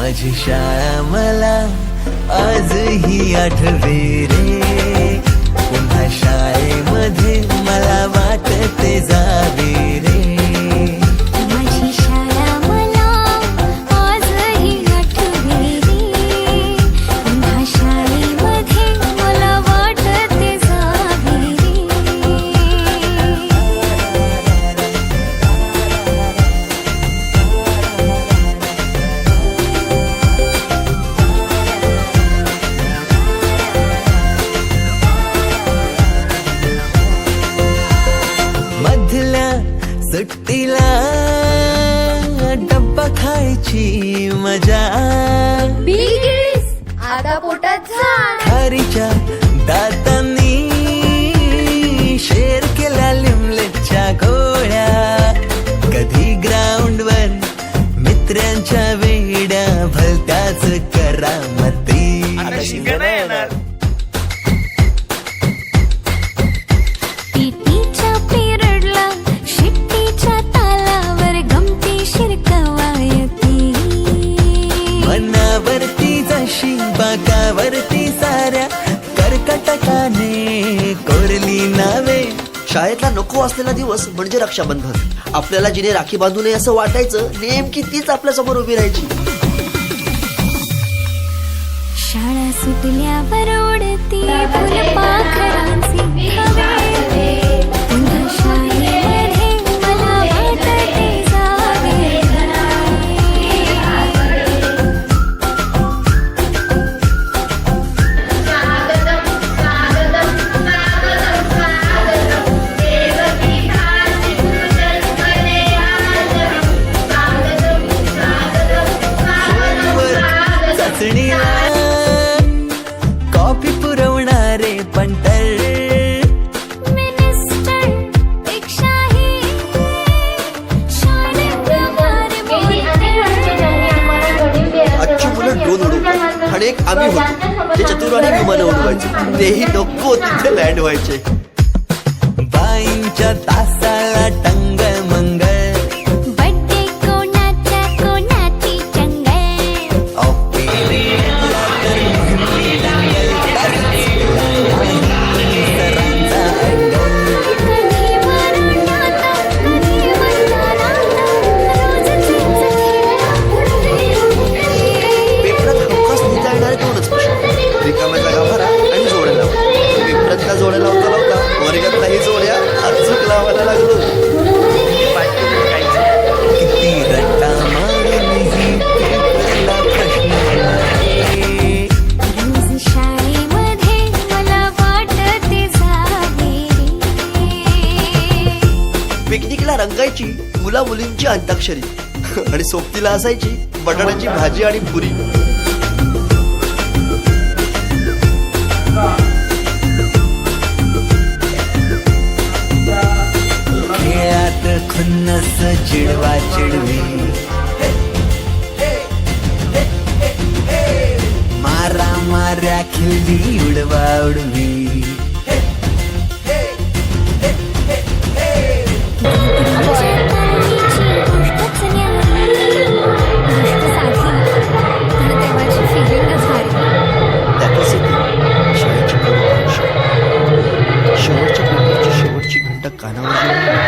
माझी शाळा मला आजही आठवे रे. पुन्हा शाळेमध्ये खायची मजा. आता पोटात झाड. खारीच्या दातांनी जशी बाकावरती साऱ्या कर्कटकाने कोरली नावे. शाळेतला नको असलेला दिवस म्हणजे रक्षाबंधन. आपल्याला जिने राखी बांधू नये असं वाटायचं नेमकी तीच आपल्यासमोर उभी राहायची. शाळा सुटल्यावर उडती फुलपाखरांचे. चाचणीला कॉफी पुरवणारे पंटर मिनिस्टर पेक्षाही शाळेप्रमाणे आजची मुलं ड्रोन उडवतात आणि एक आम्ही होतो जे चतुराने विमानं उडवायचे तेही नको तिथे लँड व्हायचे बाईंच्या तासाला पिकनिकला रंगायची मुला मुलींची अंताक्षरी. आणि सोबतीला असायची बटाट्याची भाजी आणि पुरी. खेळात खुन्नस चिडवा चिडवी मारा माऱ्या खिल्ली उडवा उडवी. गावाची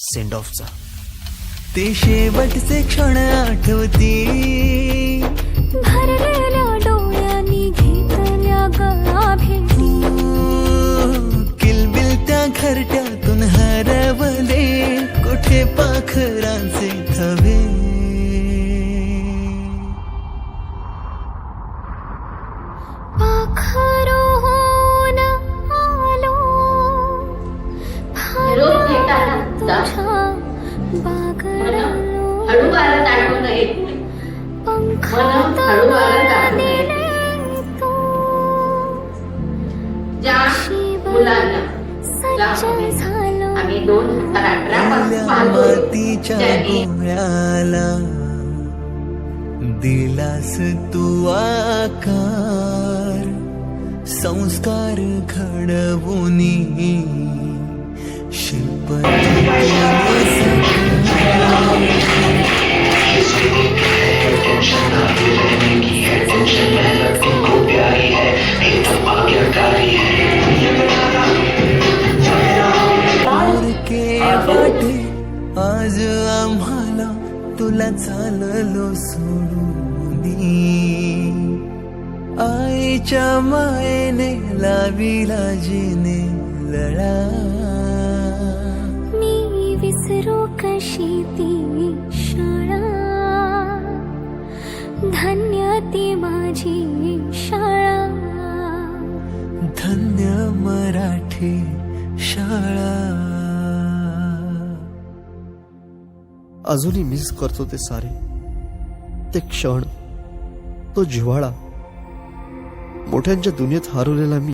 सेंड ऑफचा ते शेवटचे क्षण आठवती. भरलेल्या डोळ्यांनी घेतल्या गळा भेटी. किलबिल त्या घरट्यातून हरवले. कुठे पाखरांचे थवे? अठरा मातीच्या गोळ्याला दिलास तू आकार संस्कार घडवून शिव चाललो सोडून. आईच्या मायेने लाविला जिने लळा. मी विसरू कशी ती शाळा? धन्य ती माझी शाळा. धन्य मराठी शाळा. अजूनही मिस करतो ते सारे. ते क्षण तो जिव्हाळा. मोठ्यांच्या दुनियेत हरवलेला मी.